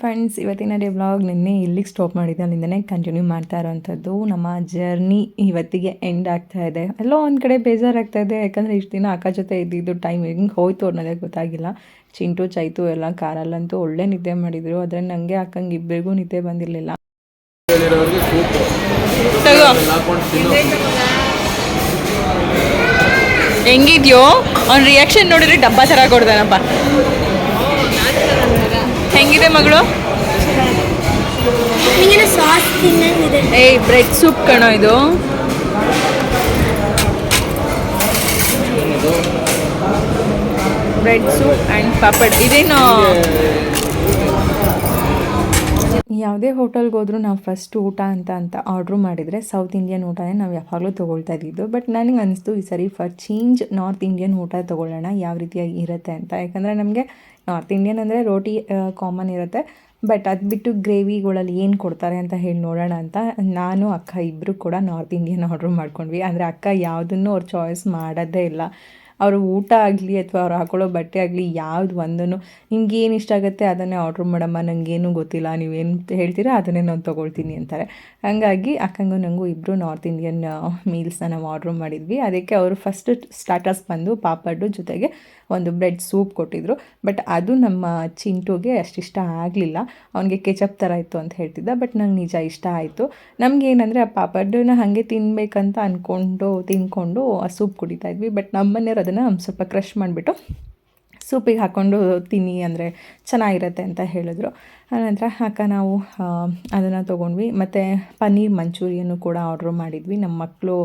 Friends ಇವತ್ತಿನ day vlog ನಿನ್ನೆ ಇಲ್ಲಿಗೆ ಸ್ಟಾಪ್ ಮಾಡಿದ್ದೆ. ಅಲ್ಲಿಂದನೇ ಕಂಟಿನ್ಯೂ ಮಾಡ್ತಾ ಇರೋವಂಥದ್ದು ನಮ್ಮ ಜರ್ನಿ ಇವತ್ತಿಗೆ ಎಂಡ್ ಆಗ್ತಾ ಇದೆ. ಎಲ್ಲೋ ಒಂದು ಕಡೆ ಬೇಜಾರಾಗ್ತಾ ಇದೆ. ಯಾಕಂದರೆ ಇಷ್ಟು ದಿನ ಅಕ್ಕ ಜೊತೆ ಇದ್ದಿದ್ದು ಟೈಮ್ ಹೆಂಗೆ ಹೋಯ್ತು ಅನ್ನೋದೇ ಗೊತ್ತಾಗಿಲ್ಲ. ಚಿಂಟು, ಚೈತು ಎಲ್ಲ ಕಾರಲ್ಲಂತೂ ಒಳ್ಳೆ ನಿದ್ದೆ ಮಾಡಿದರು. ಆದರೆ ನನಗೆ ಅಕ್ಕಂಗೆ ಇಬ್ಬರಿಗೂ ನಿದ್ದೆ ಬಂದಿರಲಿಲ್ಲ. ಹೆಂಗಿದ್ಯೋ? ಅವ್ನ ರಿಯಾಕ್ಷನ್ ನೋಡಿದ್ರೆ ಡಬ್ಬ ಥರ ಕೊಡ್ತಾನಪ್ಪ. ಹೆಂಗಿದೆ ಮಗಳು? ಏಯ್ ಬ್ರೆಡ್ ಸೂಪ್ ಕಣೋ ಇದು. ಬ್ರೆಡ್ ಸೂಪ್ ಆ್ಯಂಡ್ ಪಾಪಡ್ ಇದೇನು ಯಾವುದೇ ಹೋಟೆಲ್ಗೆ ಹೋದರೂ ನಾವು ಫಸ್ಟ್ ಊಟ ಅಂತ ಅಂತ ಆರ್ಡ್ರ್ ಮಾಡಿದರೆ ಸೌತ್ ಇಂಡಿಯನ್ ಊಟನೇ ನಾವು ಯಾವಾಗಲೂ ತೊಗೊಳ್ತಾ ಇದ್ದಿದ್ದು. ಬಟ್ ನನಗೆ ಅನಿಸ್ತು ಈ ಸರಿ ಫಾರ್ ಚೇಂಜ್ ನಾರ್ತ್ ಇಂಡಿಯನ್ ಊಟ ತೊಗೊಳ್ಳೋಣ, ಯಾವ ರೀತಿಯಾಗಿ ಇರುತ್ತೆ ಅಂತ. ಯಾಕಂದರೆ ನಮಗೆ ನಾರ್ತ್ ಇಂಡಿಯನ್ ಅಂದರೆ ರೋಟಿ ಕಾಮನ್ ಇರುತ್ತೆ. ಬಟ್ ಅದು ಬಿಟ್ಟು ಗ್ರೇವಿಗಳಲ್ಲಿ ಏನು ಕೊಡ್ತಾರೆ ಅಂತ ಹೇಳಿ ನೋಡೋಣ ಅಂತ ನಾನು, ಅಕ್ಕ ಇಬ್ಬರು ಕೂಡ ನಾರ್ತ್ ಇಂಡಿಯನ್ ಆರ್ಡ್ರ್ ಮಾಡ್ಕೊಂಡ್ವಿ. ಅಂದರೆ ಅಕ್ಕ ಯಾವುದನ್ನು ಅವ್ರು ಚಾಯ್ಸ್ ಮಾಡೋದೇ ಇಲ್ಲ. ಅವರು ಊಟ ಆಗಲಿ ಅಥವಾ ಅವ್ರು ಹಾಕೊಳ್ಳೋ ಬಟ್ಟೆ ಆಗಲಿ ಯಾವ್ದು ಒಂದನ್ನು ನಿಮ್ಗೆ ಏನು ಇಷ್ಟ ಆಗುತ್ತೆ ಅದನ್ನೇ ಆರ್ಡ್ರ್ ಮಾಡಮ್ಮ ನನಗೇನು ಗೊತ್ತಿಲ್ಲ, ನೀವೇನು ಹೇಳ್ತೀರಾ ಅದನ್ನೇ ನಾನು ತೊಗೊಳ್ತೀನಿ ಅಂತಾರೆ. ಹಾಗಾಗಿ ಅಕ್ಕಂಗೂ ನನಗೂ ಇಬ್ಬರು ನಾರ್ತ್ ಇಂಡಿಯನ್ ಮೀಲ್ಸ್ನ ನಾವು ಆರ್ಡ್ರ್ ಮಾಡಿದ್ವಿ. ಅದಕ್ಕೆ ಅವರು ಫಸ್ಟ್ ಸ್ಟಾರ್ಟರ್ಸ್ ಬಂದು ಪಾಪಡ್ಡು ಜೊತೆಗೆ ಒಂದು ಬ್ರೆಡ್ ಸೂಪ್ ಕೊಟ್ಟಿದ್ರು. ಬಟ್ ಅದು ನಮ್ಮ ಚಿಂಟುಗೆ ಅಷ್ಟಿಷ್ಟ ಆಗಲಿಲ್ಲ. ಅವನಿಗೆ ಕೆಚಪ್ ಥರ ಇತ್ತು ಅಂತ ಹೇಳ್ತಿದ್ದ ಬಟ್ ನಂಗೆ ನಿಜ ಇಷ್ಟ ಆಯಿತು. ನಮ್ಗೆ ಏನಂದರೆ ಆ ಪಾಪಡ್ಡನ್ನ ಹಾಗೆ ತಿನ್ನಬೇಕಂತ ಅಂದ್ಕೊಂಡು ತಿನ್ಕೊಂಡು ಆ ಸೂಪ್ ಕುಡಿತಾ ಇದ್ವಿ. ಬಟ್ ನಮ್ಮ ಮನೆಯವ್ರು ಅದನ್ನು ಸ್ವಲ್ಪ ಕ್ರಷ್ ಮಾಡಿಬಿಟ್ಟು ಸೂಪಿಗೆ ಹಾಕ್ಕೊಂಡು ತಿನ್ನಿ ಅಂದರೆ ಚೆನ್ನಾಗಿರುತ್ತೆ ಅಂತ ಹೇಳಿದ್ರು. ಆನಂತರ ಅಕ್ಕ ನಾವು ಅದನ್ನು ತೊಗೊಂಡ್ವಿ. ಮತ್ತು ಪನ್ನೀರ್ ಮಂಚೂರಿಯನ್ನು ಕೂಡ ಆರ್ಡ್ರ್ ಮಾಡಿದ್ವಿ. ನಮ್ಮ ಮಕ್ಕಳು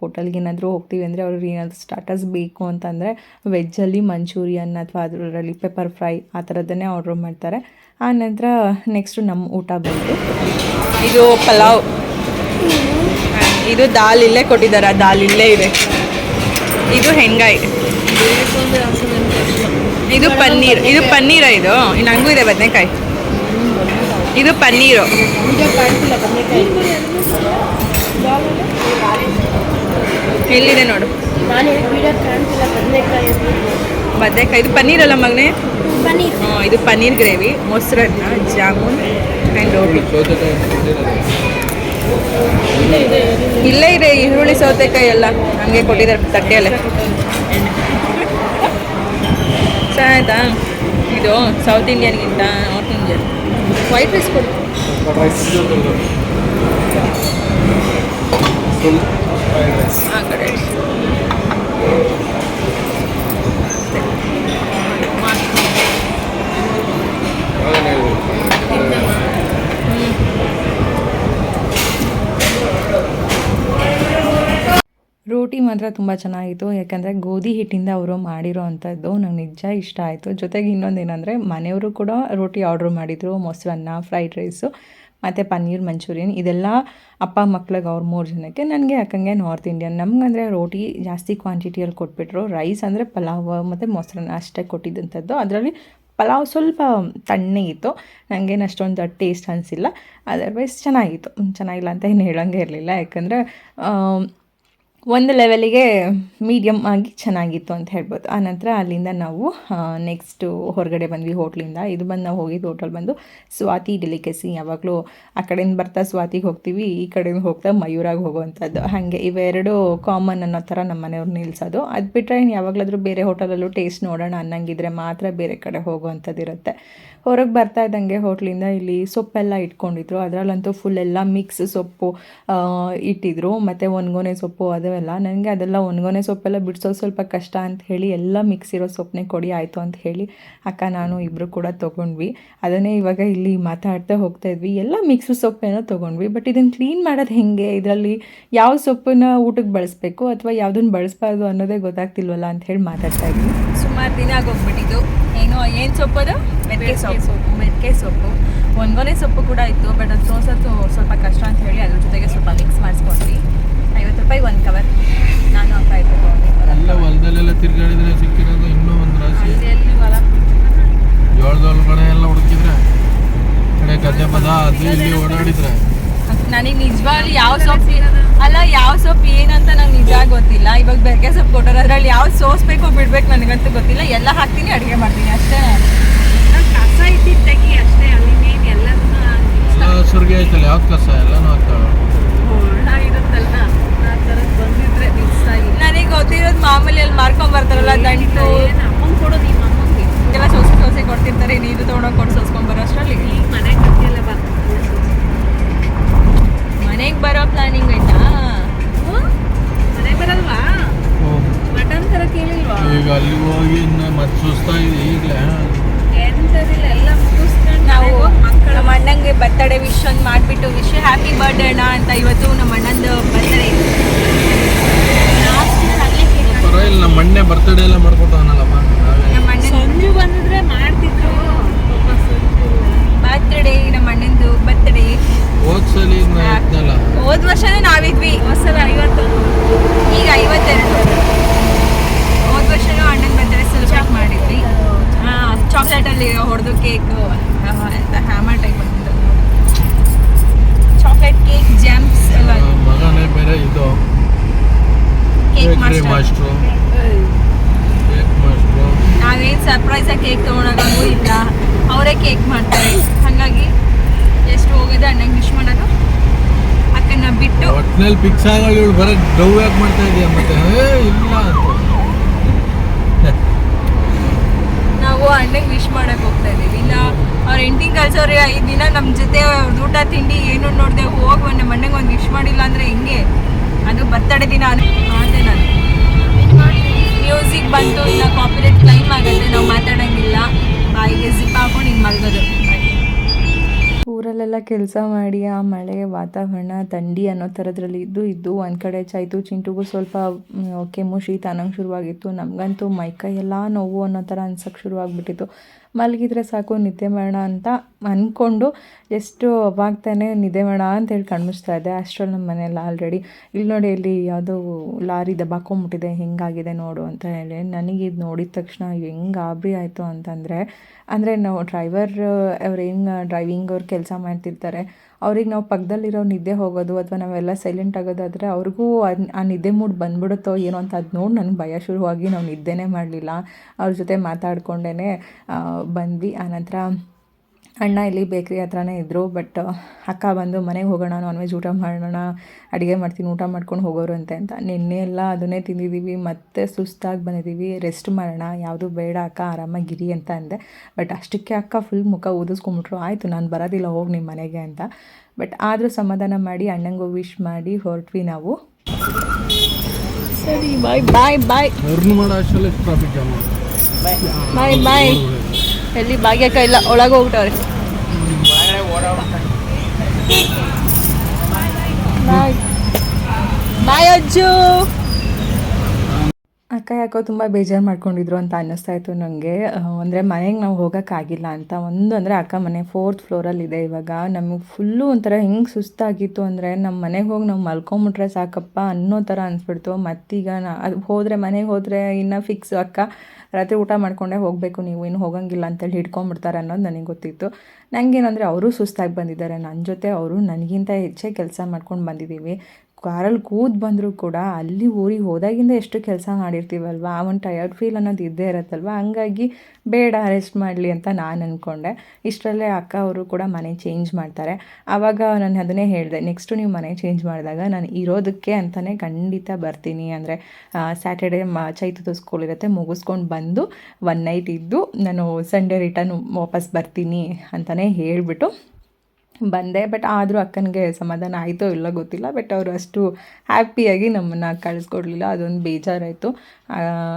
ಹೋಟೆಲ್ಗೆ ಏನಾದರೂ ಹೋಗ್ತೀವಿ ಅಂದರೆ ಅವ್ರಿಗೆ ಏನಾದರೂ ಸ್ಟಾರ್ಟರ್ಸ್ ಬೇಕು ಅಂತಂದರೆ ವೆಜ್ಜಲ್ಲಿ ಮಂಚೂರಿಯನ್ ಅಥವಾ ಅದರಲ್ಲಿ ಪೆಪ್ಪರ್ ಫ್ರೈ ಆ ಥರದ್ದನ್ನೇ ಆರ್ಡ್ರ್ ಮಾಡ್ತಾರೆ. ಆನಂತರ ನೆಕ್ಸ್ಟು ನಮ್ಮ ಊಟ ಬಂತು. ಇದು ಪಲಾವ್. ಇದು ದಾಲ್ ಇಲ್ಲೇ ಕೊಟ್ಟಿದ್ದಾರೆ. ದಾಲ್ ಇಲ್ಲೇ ಇದೆ. ಇದು ಹೆಂಗಾಯಿ. ಇದು ಪನ್ನೀರ್ ಇದು ಪನ್ನೀರ ಇದು. ನಂಗೂ ಇದೆ ಬದನೆಕಾಯಿ. ಇದು ಪನ್ನೀರು. ಎಲ್ಲಿದೆ ನೋಡು. ಬದನೆಕಾಯಿ ಇದು ಪನ್ನೀರ್ ಅಲ್ಲ ಮಗನೇ? ಹ್ಮ್, ಇದು ಪನ್ನೀರ್ ಗ್ರೇವಿ ಮೊಸರನ್ನ ಜಾಮೂನ್ ಆ್ಯಂಡ್ ರೋಟಿ. ಇಲ್ಲೇ ಇದೆ ಈರುಳ್ಳಿ ಸೌತೆಕಾಯಿ ಎಲ್ಲ. ಹಂಗೆ ಕೊಟ್ಟಿದ್ದಾರೆ ತಟ್ಟೆಯಲ್ಲೇ. ಚೆನ್ನಾಯ್ತಾ ಇದು ಸೌತ್ ಇಂಡಿಯನ್ಗಿಂತ ನಾರ್ತ್ ಇಂಡಿಯನ್ ವೈಟ್ ರೈಸ್ ಕೊಡಿ. ಆ ಕಡೆ. ರೋಟಿ ಮಾತ್ರ ತುಂಬ ಚೆನ್ನಾಗಿತ್ತು. ಯಾಕಂದರೆ ಗೋಧಿ ಹಿಟ್ಟಿಂದ ಅವರು ಮಾಡಿರೋ ಅಂಥದ್ದು ನಂಗೆ ನಿಜ ಇಷ್ಟ ಆಯಿತು. ಜೊತೆಗೆ ಇನ್ನೊಂದು ಏನಂದರೆ ಮನೆಯವರು ಕೂಡ ರೋಟಿ ಆರ್ಡ್ರ್ ಮಾಡಿದರು. ಮೊಸರನ್ನ ಫ್ರೈಡ್ ರೈಸು ಮತ್ತು ಪನ್ನೀರ್ ಮಂಚೂರಿಯನ್ ಇದೆಲ್ಲ ಅಪ್ಪ ಮಕ್ಳಿಗೆ ಅವ್ರ ಮೂರು ಜನಕ್ಕೆ. ನನಗೆ ಯಾಕಂಗೆ ನಾರ್ತ್ ಇಂಡಿಯನ್ ನಮಗಂದರೆ ರೋಟಿ ಜಾಸ್ತಿ ಕ್ವಾಂಟಿಟಿಯಲ್ಲಿ ಕೊಟ್ಬಿಟ್ರು. ರೈಸ್ ಅಂದರೆ ಪಲಾವ್ ಮತ್ತು ಮೊಸರನ್ನ ಅಷ್ಟೇ ಕೊಟ್ಟಿದ್ದಂಥದ್ದು. ಅದರಲ್ಲಿ ಪಲಾವ್ ಸ್ವಲ್ಪ ತಣ್ಣಗಿತ್ತು ನನಗೇನು ಅಷ್ಟೊಂದು ಟೇಸ್ಟ್ ಅನಿಸಿಲ್ಲ. ಅದರ್ವೈಸ್ ಚೆನ್ನಾಗಿತ್ತು. ಚೆನ್ನಾಗಿಲ್ಲ ಅಂತ ಏನು ಹೇಳೋಂಗೆ ಇರಲಿಲ್ಲ. ಯಾಕಂದರೆ ಒಂದು ಲೆವೆಲಿಗೆ ಮೀಡಿಯಮ್ ಆಗಿ ಚೆನ್ನಾಗಿತ್ತು ಅಂತ ಹೇಳ್ಬೋದು. ಆನಂತರ ಅಲ್ಲಿಂದ ನಾವು ನೆಕ್ಸ್ಟು ಹೊರಗಡೆ ಬಂದ್ವಿ ಹೋಟ್ಲಿಂದ. ಇದು ಬಂದು ನಾವು ಹೋಗಿದ್ದು ಹೋಟೆಲ್ ಬಂದು ಸ್ವಾತಿ ಡೆಲಿಕೆಸಿ ಯಾವಾಗಲೂ ಆ ಕಡೆಯಿಂದ ಬರ್ತಾ ಸ್ವಾತಿಗೆ ಹೋಗ್ತೀವಿ, ಈ ಕಡೆಯಿಂದ ಹೋಗ್ತಾ ಮಯೂರಾಗಿ ಹೋಗುವಂಥದ್ದು. ಹಾಗೆ ಇವೆರಡು ಕಾಮನ್ ಅನ್ನೋ ಥರ ನಮ್ಮ ಮನೆಯವ್ರು ನಿಲ್ಸೋದು. ಅದು ಬಿಟ್ಟರೆ ಇನ್ನು ಯಾವಾಗಲಾದರೂ ಬೇರೆ ಹೋಟೆಲಲ್ಲೂ ಟೇಸ್ಟ್ ನೋಡೋಣ ಅನ್ನಂಗಿದ್ರೆ ಮಾತ್ರ ಬೇರೆ ಕಡೆ ಹೋಗುವಂಥದ್ದು ಇರುತ್ತೆ. ಹೊರಗೆ ಬರ್ತಾ ಇದ್ದಂಗೆ ಹೋಟ್ಲಿಂದ ಇಲ್ಲಿ ಸೊಪ್ಪೆಲ್ಲ ಇಟ್ಕೊಂಡಿದ್ರು. ಅದರಲ್ಲಂತೂ ಫುಲ್ ಎಲ್ಲ ಮಿಕ್ಸ್ ಸೊಪ್ಪು ಇಟ್ಟಿದ್ರು. ಮತ್ತು ಒಣಗೊನೆ ಸೊಪ್ಪು ಅದೆಲ್ಲ ನನಗೆ ಅದೆಲ್ಲ ಒಣಗೊನೆ ಸೊಪ್ಪೆಲ್ಲ ಬಿಡಿಸೋದು ಸ್ವಲ್ಪ ಕಷ್ಟ ಅಂತ ಹೇಳಿ ಎಲ್ಲ ಮಿಕ್ಸ್ ಇರೋ ಸೊಪ್ಪನ್ನೇ ಕೊಡಿ ಆಯಿತು ಅಂತ ಹೇಳಿ ಅಕ್ಕ ನಾನು ಇಬ್ಬರು ಕೂಡ ತೊಗೊಂಡ್ವಿ. ಅದನ್ನೇ ಇವಾಗ ಇಲ್ಲಿ ಮಾತಾಡ್ತಾ ಹೋಗ್ತಾ ಇದ್ವಿ. ಎಲ್ಲ ಮಿಕ್ಸ್ ಸೊಪ್ಪೇನೋ ತೊಗೊಂಡ್ವಿ. ಬಟ್ ಇದನ್ನು ಕ್ಲೀನ್ ಮಾಡೋದು ಹೆಂಗೆ? ಇದರಲ್ಲಿ ಯಾವ ಸೊಪ್ಪನ್ನ ಊಟಕ್ಕೆ ಬಳಸಬೇಕು ಅಥವಾ ಯಾವುದನ್ನು ಬಳಸಬಾರ್ದು ಅನ್ನೋದೇ ಗೊತ್ತಾಗ್ತಿಲ್ವಲ್ಲ ಅಂತ ಹೇಳಿ ಮಾತಾಡ್ತಾ ಇದ್ವಿ. ಸುಮಾರು ದಿನ ಆಗೋಗ್ಬಿಟ್ಟಿದ್ದು ಏನು ಏನು ಸೊಪ್ಪು. ಅದು ಮೆಕ್ಕೆ ಸೊಪ್ಪು. ಮೆಕ್ಕೆ ಸೊಪ್ಪು. ಒಂದೊಂದೇ ಸೊಪ್ಪು ಕೂಡ ಇತ್ತು ಬಟ್ ಅದು ಸೋಸತ್ತು ಸ್ವಲ್ಪ ಕಷ್ಟ ಅಂತ ಹೇಳಿ ಅದ್ರ ಜೊತೆಗೆ ಸ್ವಲ್ಪ ಮಿಕ್ಸ್ ಮಾಡಿಸ್ಕೊಂಡ್ವಿ ಐವತ್ತು ರೂಪಾಯಿ ಒಂದು ಕವರ್ ನಾನು ಅಕ್ಕ ಇತ್ತು ಎಲ್ಲ ಹೊಲದಲ್ಲೆಲ್ಲ ತಿರ್ಗಾಡಿದ್ರೆ ಸಿಕ್ಕಿರೋದು ಇನ್ನೂ ಒಂದು ರಾಶಿ. ಜೋಳದ ಕಡೆ ಎಲ್ಲ ಹುಡುಕಿದ್ರೆ ಕಡೆ ಗದ್ದೆ ಪದ ಅದು ಇಲ್ಲಿ ಓಡಾಡಿದ್ರೆ. ನನಗೆ ನಿಜವಾಗ್ಲೂ ಯಾವ ಸೊಪ್ಪು ಅಲ್ಲ ಯಾವ ಸೊಪ್ಪು ಏನಂತ ನಂಗೆ ನಿಜ ಗೊತ್ತಿಲ್ಲ. ಇವಾಗ ಬೆರಕೆ ಸೊಪ್ಪು ಕೊಟ್ಟರೆ ಅದ್ರಲ್ಲಿ ಯಾವ ಸೋಸ್ಬೇಕು ಬಿಡ್ಬೇಕು ನನಗಂತೂ ಗೊತ್ತಿಲ್ಲ. ಎಲ್ಲ ಹಾಕ್ತೀನಿ ಅಡುಗೆ ಮಾಡ್ತೀನಿ ಅಷ್ಟೇ ಕಸ ಇಟ್ಟಿದ್ದಕ್ಕೆ ತೆಗಿ ಅಷ್ಟೇ ಅಲ್ಲಿ ನೀನು ಸುರ್ಗಿ ಆಯ್ತಲ್ಲ ಯಾವ್ದು ಕಸ? ಎಲ್ಲನೂ ಹಾಕ್ತಾವ ನನಗೆ ಗೊತ್ತಿರೋದು ಮಾಮೂಲಿ ಅಲ್ಲಿ ಮಾರ್ಕೊಂಡ್ ಬರ್ತಾರಲ್ಲ ದಂಟು. ಎಲ್ಲ ಒಟ್ನಲ್ಲಿ ಫಿಕ್ಸ್ ಆಗ ಇವಳು ಬರೋಕ್ಕೆ ಡವ್ ಯಾಕೆ ಮಾಡ್ತಾ ಇದೆಯಾ ಮತ್ತೆ? ಇಲ್ಲ ಅಂತ. ನಾವು ಅಣ್ಣಗೆ ವಿಶ್ ಮಾಡಕ್ಕೆ ಹೋಗ್ತಾ ಇದ್ದೀವಿ. ಇಲ್ಲ, ಅವ್ರ ಹೆಂಡತಿ ಕಳ್ಸೋರಿ, ಐದು ದಿನ ನಮ್ಮ ಜೊತೆ ಊಟ, ತಿಂಡಿ, ಏನು ನೋಡಿದೆ ಹೋಗಿ ನಮ್ಮ ಅಣ್ಣಗೆ ಒಂದು ವಿಶ್ ಮಾಡಿಲ್ಲ ಅಂದರೆ ಹೆಂಗೆ? ಅದು ಬರ್ತಡೆ ದಿನ ಅದೇ ನಾನು. ಮ್ಯೂಸಿಕ್ ಬಂತು, ಇಲ್ಲ ಕಾಪಿರೇಟ್ ಕ್ಲೈಮ್ ಆಗುತ್ತೆ, ನಾವು ಮಾತಾಡೋಂಗಿಲ್ಲ. ಬಾಯಿಗೆ ಜಿಪ್ ಹಾಕೊಂಡು ಹಿಂಗೆ ಮಲ್ಗೋದು. ಊರಲ್ಲೆಲ್ಲ ಕೆಲಸ ಮಾಡಿ, ಆ ಮಳೆ, ವಾತಾವರಣ, ಥಂಡಿ ಅನ್ನೋ ಥರದ್ರಲ್ಲಿ ಇದ್ದು ಇದ್ದು, ಒಂದು ಕಡೆ ಚಾಯ್ತು, ಚಿಂಟುಗೂ ಸ್ವಲ್ಪ ಕೆಮ್ಮು ಶೀತ ಅನ್ನೋಂಗೆ ಶುರುವಾಗಿತ್ತು. ನಮಗಂತೂ ಮೈಕೈ ಎಲ್ಲ ನೋವು ಅನ್ನೋ ಥರ ಅನ್ಸೋಕ್ಕೆ ಶುರುವಾಗ್ಬಿಟ್ಟಿತ್ತು. ಮಲಗಿದ್ರೆ ಸಾಕು, ನಿದ್ದೆ ಮಾಡೋಣ ಅಂತ ಅಂದ್ಕೊಂಡು ಎಷ್ಟು ಅವಾಗ್ತಾನೆ ನಿದ್ದೆ ನಿದ್ದೆ ಮಾಡೋಣ ಅಂತೇಳಿ ಕಣ್ಮಿಸ್ತಾ ಇದ್ದೆ. ಅಷ್ಟರಲ್ಲಿ ನಮ್ಮ ಮನೆಯಲ್ಲಿ ಆಲ್ರೆಡಿ ಇಲ್ಲಿ ನೋಡಿ ಇಲ್ಲಿ ಯಾವುದೋ ಲಾರಿ ದಬ್ಬಾಕೊಂಬಿಟ್ಟಿದೆ ಹೆಂಗಾಗಿದೆ ನೋಡು ಅಂತ ಹೇಳಿ. ನನಗೆ ಇದು ನೋಡಿದ ತಕ್ಷಣ ಹೆಂಗೆ ಗಾಬರಿ ಆಯಿತು ಅಂತಂದರೆ, ಅಂದರೆ ನಾವು ಡ್ರೈವರ್ ಅವ್ರು ಹೆಂಗೆ ಡ್ರೈವಿಂಗ್ ಅವ್ರು ಕೆಲಸ ಮಾಡ್ತಿರ್ತಾರೆ, ಅವ್ರಿಗೆ ನಾವು ಪಕ್ಕದಲ್ಲಿರೋ ನಿದ್ದೆ ಹೋಗೋದು ಅಥವಾ ನಾವೆಲ್ಲ ಸೈಲೆಂಟ್ ಆಗೋದಾದರೆ ಅವ್ರಿಗೂ ಆ ನಿದ್ದೆ ಮೂಡ್ ಬಂದ್ಬಿಡುತ್ತೋ ಏನೋ ಅಂತ ಅದು ನೋಡಿ ನನಗೆ ಭಯ ಶುರುವಾಗಿ ನಾವು ನಿದ್ದೆನೇ ಮಾಡಲಿಲ್ಲ. ಅವ್ರ ಜೊತೆ ಮಾತಾಡ್ಕೊಂಡೇ ಬಂದ್ವಿ. ಆನಂತರ ಅಣ್ಣ ಇಲ್ಲಿ ಬೇಕ್ರಿ ಹತ್ರನೇ ಇದ್ದರು ಬಟ್ ಅಕ್ಕ ಬಂದು ಮನೆಗೆ ಹೋಗೋಣ ನಾನ್ ವೆಜ್ ಊಟ ಮಾಡೋಣ ಅಡುಗೆ ಮಾಡ್ತೀನಿ ಊಟ ಮಾಡ್ಕೊಂಡು ಹೋಗೋರಂತೆ ಅಂತ. ನಿನ್ನೆ ಎಲ್ಲ ಅದನ್ನೇ ತಿಂದಿದ್ದೀವಿ ಮತ್ತೆ ಸುಸ್ತಾಗಿ ಬಂದಿದ್ದೀವಿ ರೆಸ್ಟ್ ಮಾಡೋಣ ಯಾವುದು ಬೇಡ ಅಕ್ಕ ಆರಾಮಾಗಿರಿ ಅಂತ ಅಂದೆ. ಬಟ್ ಅಷ್ಟಕ್ಕೆ ಅಕ್ಕ ಫುಲ್ ಮುಖ ಊದಿಸ್ಕೊಂಬಿಟ್ರು ಆಯಿತು ನಾನು ಬರೋದಿಲ್ಲ ಹೋಗಿ ನಿಮ್ಮ ಮನೆಗೆ ಅಂತ. ಬಟ್ ಆದರೂ ಸಮಾಧಾನ ಮಾಡಿ ಅಣ್ಣಂಗೂ ವಿಶ್ ಮಾಡಿ ಹೊರಟ್ವಿ ನಾವು. ಸರಿ ಬಾಯ್ ಬಾಯ್ ಬಾಯ್ ಬಾಯ್ ಬಾಯ್ ಎಲ್ಲಿ ಭಾಗ್ಯಕ್ಕ ಇಲ್ಲ ಒಳಗೆ ಹೋಗ್ಬಿಟ್ಟವ್ರೆ ಬಾಯ್. ಬಾಯ್ ಅಜ್ಜು. ಅಕ್ಕ ಯಾಕೋ ತುಂಬ ಬೇಜಾರು ಮಾಡ್ಕೊಂಡಿದ್ರು ಅಂತ ಅನ್ನಿಸ್ತಾ ಇತ್ತು ನನಗೆ ಅಂದರೆ ಮನೆಗೆ ನಾವು ಹೋಗೋಕ್ಕಾಗಿಲ್ಲ ಅಂತ. ಒಂದು ಅಂದರೆ ಅಕ್ಕ ಮನೆ ಫೋರ್ತ್ ಫ್ಲೋರಲ್ಲಿದೆ ಇವಾಗ. ನಮಗೆ ಫುಲ್ಲು ಒಂಥರ ಹೆಂಗೆ ಸುಸ್ತಾಗಿತ್ತು ಅಂದರೆ ನಮ್ಮ ಮನೆಗೆ ಹೋಗಿ ನಾವು ಮಲ್ಕೊಂಬಿಟ್ರೆ ಸಾಕಪ್ಪ ಅನ್ನೋ ಥರ ಅನಿಸ್ಬಿಡ್ತು. ಮತ್ತೀಗ ನಾ, ಅದು ಹೋದರೆ ಮನೆಗೆ ಹೋದರೆ ಇನ್ನೂ ಫಿಕ್ಸ್ ಅಕ್ಕ ರಾತ್ರಿ ಊಟ ಮಾಡ್ಕೊಂಡೇ ಹೋಗಬೇಕು, ನೀವು ಇನ್ನು ಹೋಗಂಗಿಲ್ಲ ಅಂತೇಳಿ ಹಿಡ್ಕೊಂಬಿಡ್ತಾರೆ ಅನ್ನೋದು ನನಗೆ ಗೊತ್ತಿತ್ತು. ನನಗೇನಂದರೆ ಅವರು ಸುಸ್ತಾಗಿ ಬಂದಿದ್ದಾರೆ. ನನ್ನ ಜೊತೆ ಅವರು ನನಗಿಂತ ಹೆಚ್ಚೇ ಕೆಲಸ ಮಾಡ್ಕೊಂಡು ಬಂದಿದ್ದೀವಿ ಕಾರಲ್ಲಿ ಕೂತ್ ಬಂದರೂ ಕೂಡ ಅಲ್ಲಿ ಊರಿಗೆ ಹೋದಾಗಿಂದ ಎಷ್ಟು ಕೆಲಸ ಮಾಡಿರ್ತೀವಲ್ವ? ಆ ಒಂದು ಟಯರ್ಡ್ ಫೀಲ್ ಅನ್ನೋದು ಇದ್ದೇ ಇರತ್ತಲ್ವ? ಹಂಗಾಗಿ ಬೇಡ ರೆಸ್ಟ್ ಮಾಡಲಿ ಅಂತ ನಾನು ಅಂದ್ಕೊಂಡೆ ಇಷ್ಟರಲ್ಲೇ ಅಕ್ಕ ಅವರು ಕೂಡ ಮನೆ ಚೇಂಜ್ ಮಾಡ್ತಾರೆ. ಆವಾಗ ನಾನು ಅದನ್ನೇ ಹೇಳಿದೆ ನೆಕ್ಸ್ಟು ನೀವು ಮನೆ ಚೇಂಜ್ ಮಾಡಿದಾಗ ನಾನು ಇರೋದಕ್ಕೆ ಅಂತಲೇ ಖಂಡಿತ ಬರ್ತೀನಿ. ಅಂದರೆ ಸ್ಯಾಟರ್ಡೇ ಮ ಚೈತದ ಸ್ಕೂಲ್ ಇರುತ್ತೆ, ಮುಗಿಸ್ಕೊಂಡು ಬಂದು ಒನ್ ನೈಟ್ ಇದ್ದು ನಾನು ಸಂಡೇ ರಿಟರ್ನ್ ವಾಪಸ್ ಬರ್ತೀನಿ ಅಂತಲೇ ಹೇಳಿಬಿಟ್ಟು ಬಂದೆ ಬಟ್ ಆದರೂ ಅಕ್ಕನಿಗೆ ಸಮಾಧಾನ ಆಯಿತೋ ಇಲ್ಲ ಗೊತ್ತಿಲ್ಲ ಬಟ್ ಅವರು ಅಷ್ಟು ಹ್ಯಾಪಿಯಾಗಿ ನಮ್ಮನ್ನು ಕಳಿಸ್ಕೊಡ್ಲಿಲ್ಲ, ಅದೊಂದು ಬೇಜಾರಾಯಿತು.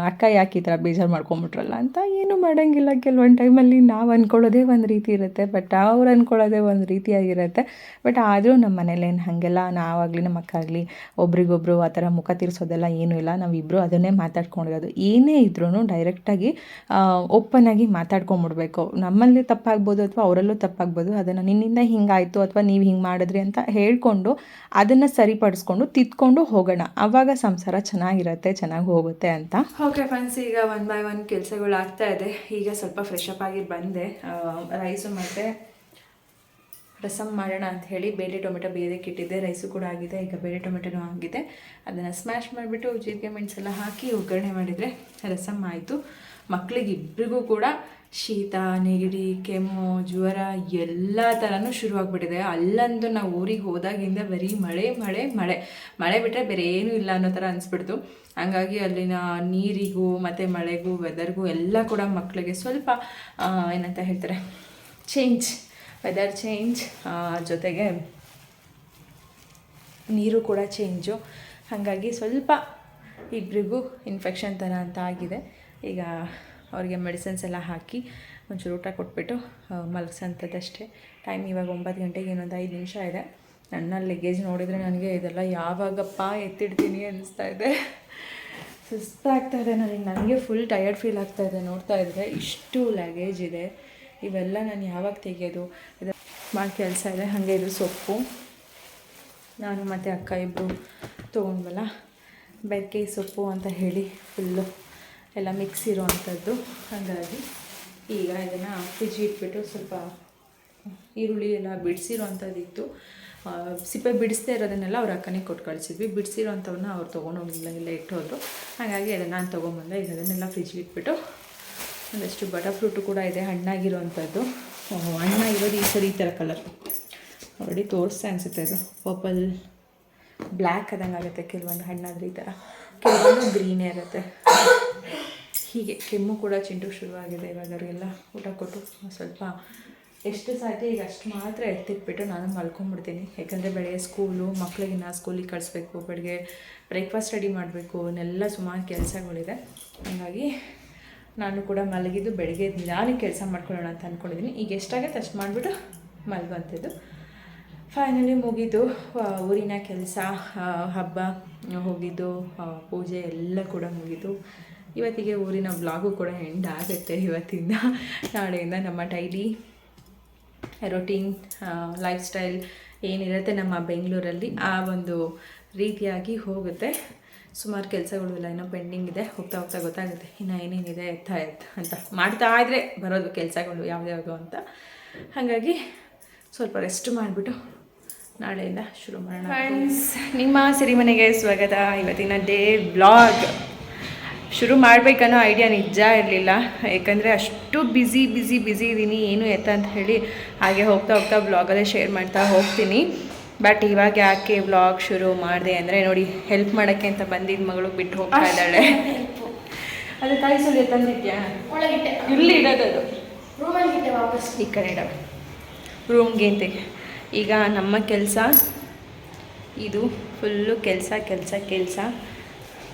ಅಕ್ಕ ಯಾಕೆ ಈ ಥರ ಬೇಜಾರು ಮಾಡ್ಕೊಂಬಿಟ್ರಲ್ಲ ಅಂತ ಏನೂ ಮಾಡೋಂಗಿಲ್ಲ. ಕೆಲವೊಂದು ಟೈಮಲ್ಲಿ ನಾವು ಅಂದ್ಕೊಳ್ಳೋದೇ ಒಂದು ರೀತಿ ಇರುತ್ತೆ, ಬಟ್ ಅವ್ರು ಅಂದ್ಕೊಳ್ಳೋದೇ ಒಂದು ರೀತಿಯಾಗಿರುತ್ತೆ ಬಟ್ ಆದರೂ ನಮ್ಮ ಮನೇಲೇನು ಹಾಗೆಲ್ಲ, ನಾವಾಗಲಿ ನಮ್ಮ ಅಕ್ಕ ಆಗಲಿ ಒಬ್ರಿಗೊಬ್ರು ಆ ಥರ ಮುಖ ತೀರಿಸೋದೆಲ್ಲ ಏನೂ ಇಲ್ಲ. ನಾವಿಬ್ಬರು ಅದನ್ನೇ ಮಾತಾಡ್ಕೊಂಡಿರೋದು. ಏನೇ ಇದ್ರೂ ಡೈರೆಕ್ಟಾಗಿ ಓಪನ್ ಆಗಿ ಮಾತಾಡ್ಕೊಂಬಿಡ್ಬೇಕು. ನಮ್ಮಲ್ಲಿ ತಪ್ಪಾಗ್ಬೋದು ಅಥವಾ ಅವರಲ್ಲೂ ತಪ್ಪಾಗ್ಬೋದು, ಅದನ್ನು ನಿನ್ನಿಂದ ಹಿಂಗಾಯಿತು ಅಥವಾ ನೀವು ಹಿಂಗೆ ಮಾಡಿದ್ರಿ ಅಂತ ಹೇಳ್ಕೊಂಡು ಅದನ್ನು ಸರಿಪಡಿಸ್ಕೊಂಡು ತಿದ್ಕೊಂಡು ಹೋಗೋಣ. ಆವಾಗ ಸಂಸಾರ ಚೆನ್ನಾಗಿರುತ್ತೆ, ಚೆನ್ನಾಗಿ ಹೋಗುತ್ತೆ ಓಕೆ ಫ್ರೆಂಡ್ಸ್ ಈಗ ಒನ್ ಬೈ ಒನ್ ಕೆಲಸಗಳು ಆಗ್ತಾ ಇದೆ. ಈಗ ಸ್ವಲ್ಪ ಫ್ರೆಶ್ ಅಪ್ ಆಗಿ ಬಂದೆ. ರೈಸು ಮತ್ತು ರಸಮ್ ಮಾಡೋಣ ಅಂತ ಹೇಳಿ ಬೇಳೆ ಟೊಮೆಟೊ ಬೇರೆ ಇಟ್ಟಿದ್ದೆ. ರೈಸು ಕೂಡ ಆಗಿದೆ. ಈಗ ಬೇಳೆ ಟೊಮೆಟೊನೂ ಆಗಿದೆ. ಅದನ್ನು ಸ್ಮ್ಯಾಶ್ ಮಾಡಿಬಿಟ್ಟು ಜೀರಿಗೆ ಮೆಣಸೆಲ್ಲ ಹಾಕಿ ಒಗ್ಗರಣೆ ಮಾಡಿದರೆ ರಸಮ್ ಆಯಿತು. ಮಕ್ಕಳಿಗೆ ಇಬ್ಬರಿಗೂ ಕೂಡ ಶೀತ, ನೆಗಡಿ, ಕೆಮ್ಮು, ಜ್ವರ ಎಲ್ಲ ಥರನೂ ಶುರುವಾಗ್ಬಿಟ್ಟಿದೆ. ಅಲ್ಲಂದು ನಾವು ಊರಿಗೆ ಹೋದಾಗಿಂದ ಬರೀ ಮಳೆ ಮಳೆ ಮಳೆ. ಮಳೆ ಬಿಟ್ಟರೆ ಬೇರೆ ಏನೂ ಇಲ್ಲ ಅನ್ನೋ ಥರ ಅನಿಸ್ಬಿಡ್ತು. ಹಂಗಾಗಿ ಅಲ್ಲಿನ ನೀರಿಗೂ ಮತ್ತು ಮಳೆಗೂ ವೆದರ್ಗೂ ಎಲ್ಲ ಕೂಡ ಮಕ್ಕಳಿಗೆ ಸ್ವಲ್ಪ ಏನಂತ ಹೇಳ್ತಾರೆ ಚೇಂಜ್ ವೆದರ್ ಚೇಂಜ್ ಜೊತೆಗೆ ನೀರು ಕೂಡ ಚೇಂಜು ಹಾಗಾಗಿ ಸ್ವಲ್ಪ ಇಬ್ಬರಿಗೂ ಇನ್ಫೆಕ್ಷನ್ ಥರ ಅಂತ ಆಗಿದೆ. ಈಗ ಅವ್ರಿಗೆ ಮೆಡಿಸಿನ್ಸ್ ಎಲ್ಲ ಹಾಕಿ ಒಂಚೂರು ಊಟ ಕೊಟ್ಬಿಟ್ಟು ಆ, ಟೈಮ್ ಇವಾಗ ಒಂಬತ್ತು ಗಂಟೆಗೆ ಇನ್ನೊಂದು ಐದು ನಿಮಿಷ ಇದೆ. ನನ್ನ ಲಗೇಜ್ ನೋಡಿದರೆ ನನಗೆ ಇದೆಲ್ಲ ಯಾವಾಗಪ್ಪ ಎತ್ತಿಡ್ತೀನಿ ಅನಿಸ್ತಾ ಇದೆ. ಸುಸ್ತಾಗ್ತಾ ಇದೆ ನನಗೆ. ನನಗೆ ಫುಲ್ ಟಯರ್ಡ್ ಫೀಲ್ ಆಗ್ತಾ ಇದೆ ನೋಡ್ತಾ ಇದ್ದರೆ ಇಷ್ಟು ಲಗೇಜ್ ಇದೆ. ಇವೆಲ್ಲ ನಾನು ಯಾವಾಗ ತೆಗೆಯೋದು? ಇದು ಮಾಡಿ ಕೆಲಸ ಇದೆ, ಹಾಗೆ ಇದು ಸೊಪ್ಪು. ನಾನು ಮತ್ತು ಅಕ್ಕ ಇಬ್ಬರು ತೊಗೊಂಡ್ಬಲ್ಲ ಬೆಕ್ಕೆ ಸೊಪ್ಪು ಅಂತ ಹೇಳಿ ಫುಲ್ಲು ಎಲ್ಲ ಮಿಕ್ಸ್ ಇರೋವಂಥದ್ದು. ಹಾಗಾಗಿ ಈಗ ಇದನ್ನು ಫ್ರಿಜ್ ಇಟ್ಬಿಟ್ಟು ಸ್ವಲ್ಪ ಈರುಳ್ಳಿ ಎಲ್ಲ ಬಿಡಿಸಿರೋವಂಥದ್ದಿತ್ತು. ಸಿಪ್ಪೆ ಬಿಡಿಸದೇ ಇರೋದನ್ನೆಲ್ಲ ಅವ್ರ ಅಕ್ಕನೇ ಕೊಟ್ಟು ಕಳಿಸಿದ್ವಿ. ಬಿಡಿಸಿರೋ ಅಂಥವನ್ನ ಅವ್ರು ತೊಗೊಂಡೋಗಿಲ್ಲ ಇಲ್ಲ ಇಟ್ಟೋದ್ರು ಹಾಗಾಗಿ ಅದನ್ನು ನಾನು ತೊಗೊಂಬಂದೆ ಈಗ ಅದನ್ನೆಲ್ಲ ಫ್ರಿಜ್ಗೆ ಇಟ್ಬಿಟ್ಟು ಒಂದಷ್ಟು ಬಟರ್ ಫ್ರೂಟು ಕೂಡ ಇದೆ, ಹಣ್ಣಾಗಿರೋವಂಥದ್ದು. ಹಣ್ಣಾಗಿರೋದು ಈ ಸರಿ ಈ ಥರ ಕಲರ್ ಆಲ್ರೆಡಿ ತೋರಿಸ್ತಾ ಅನಿಸುತ್ತೆ ಇದು. ಪರ್ಪಲ್ ಬ್ಲ್ಯಾಕ್ ಆದಂಗೆ ಆಗುತ್ತೆ. ಕೆಲವೊಂದು ಹಣ್ಣಾದರೆ ಈ ಥರ ಕೆಲವೊಂದು ಗ್ರೀನೇ ಇರುತ್ತೆ. ಹೀಗೆ, ಕೆಮ್ಮು ಕೂಡ ಚಿಂಟು ಶುರುವಾಗಿದೆ ಇವಾಗ ಅವರಿಗೆಲ್ಲ ಊಟ ಕೊಟ್ಟು. ಸ್ವಲ್ಪ ಎಷ್ಟು ಸಾಧ್ಯ ಈಗ ಅಷ್ಟು ಮಾತ್ರ ಎತ್ತಿಟ್ಬಿಟ್ಟು ನಾನು ಮಲ್ಕೊಂಡ್ಬಿಡ್ತೀನಿ ಯಾಕಂದರೆ ಬೆಳಗ್ಗೆ ಸ್ಕೂಲು ಮಕ್ಕಳಿಗೆ ನಾ ಸ್ಕೂಲಿಗೆ ಕಳಿಸ್ಬೇಕು, ಬೆಳಗ್ಗೆ ಬ್ರೇಕ್ಫಾಸ್ಟ್ ರೆಡಿ ಮಾಡಬೇಕು, ಅನ್ನೆಲ್ಲ ಸುಮಾರು ಕೆಲಸಗಳಿದೆ. ಹಾಗಾಗಿ ನಾನು ಕೂಡ ಮಲಗಿದ್ದು ಬೆಳಗ್ಗೆ ನಾನು ಕೆಲಸ ಮಾಡ್ಕೊಳ್ಳೋಣ ಅಂತ ಅಂದ್ಕೊಂಡಿದ್ದೀನಿ ಈಗ ಎಷ್ಟಾಗುತ್ತೆ ಅಷ್ಟು ಮಾಡಿಬಿಟ್ಟು ಮಲಗುವಂಥದ್ದು. ಫೈನಲಿ ಮುಗಿದು ಊರಿನ ಕೆಲಸ ಹಬ್ಬ, ಹೋಗಿದ್ದು ಪೂಜೆ ಎಲ್ಲ ಕೂಡ ಮುಗಿದು, ಇವತ್ತಿಗೆ ಊರಿನ ವ್ಲಾಗು ಕೂಡ ಎಂಡ್ ಆಗುತ್ತೆ ಇವತ್ತಿಂದ. ನಾಳೆಯಿಂದ ನಮ್ಮ ಡೈಲಿ ರೊಟೀನ್ ಲೈಫ್ ಸ್ಟೈಲ್ ಏನಿರುತ್ತೆ ನಮ್ಮ ಬೆಂಗಳೂರಲ್ಲಿ ಆ ಒಂದು ರೀತಿಯಾಗಿ ಹೋಗುತ್ತೆ. ಸುಮಾರು ಕೆಲಸಗಳು ಇಲ್ಲ ಇನ್ನೂ ಪೆಂಡಿಂಗ್ ಇದೆ, ಹೋಗ್ತಾ ಹೋಗ್ತಾ ಗೊತ್ತಾಗುತ್ತೆ. ಇನ್ನು ಏನೇನಿದೆ, ಎತ್ತಾ ಎತ್ತ ಅಂತ ಮಾಡ್ತಾ ಇದ್ದರೆ ಬರೋದು ಕೆಲಸಗಳು ಯಾವ್ದ್ಯಾವುದು ಅಂತ. ಹಾಗಾಗಿ ಸ್ವಲ್ಪ ರೆಸ್ಟ್ ಮಾಡಿಬಿಟ್ಟು ನಾಳೆಯಿಂದ ಶುರು ಮಾಡೋಣ. ಫ್ರೆಂಡ್ಸ್ ನಿಮ್ಮ ಸಿರಿಮನೆಗೆ ಸ್ವಾಗತ. ಇವತ್ತಿನ ಡೇ ಬ್ಲಾಗ್ ಶುರು ಮಾಡಬೇಕನ್ನೋ ಐಡಿಯಾ ನಿಜ ಇರಲಿಲ್ಲ. ಯಾಕಂದರೆ ಅಷ್ಟು ಬ್ಯುಸಿ ಬ್ಯುಸಿ ಬ್ಯುಸಿ ಇದ್ದೀನಿ ಏನು ಎತ್ತ ಅಂತ ಹೇಳಿ ಹಾಗೆ ಹೋಗ್ತಾ ಹೋಗ್ತಾ ಬ್ಲಾಗಲ್ಲೇ ಶೇರ್ ಮಾಡ್ತಾ ಹೋಗ್ತೀನಿ. ಬಟ್ ಇವಾಗ ಯಾಕೆ ವ್ಲಾಗ್ ಶುರು ಮಾಡಿದೆ ಅಂದರೆ ನೋಡಿ ಹೆಲ್ಪ್ ಮಾಡೋಕ್ಕೆ ಅಂತ ಬಂದಿದ್ದ ಮಗಳು ಬಿಟ್ಟು ಹೋಗ್ತಾ ಇದ್ದಾಳೆ. ಅದು ಸುಳ್ಳಿ ತಂದಿದ್ಯಾ? ಇಲ್ಲಿ ಇಡೋದದು ರೂಮಲ್ಲಿ ಇಟ್ಟೆ ವಾಪಸ್. ಈ ಕಡೆ ಇಡ ರೂಮ್ಗೆ ಅಂತ ಈಗ ನಮ್ಮ ಕೆಲಸ ಇದು ಫುಲ್ಲು ಕೆಲಸ ಕೆಲಸ ಕೆಲಸ.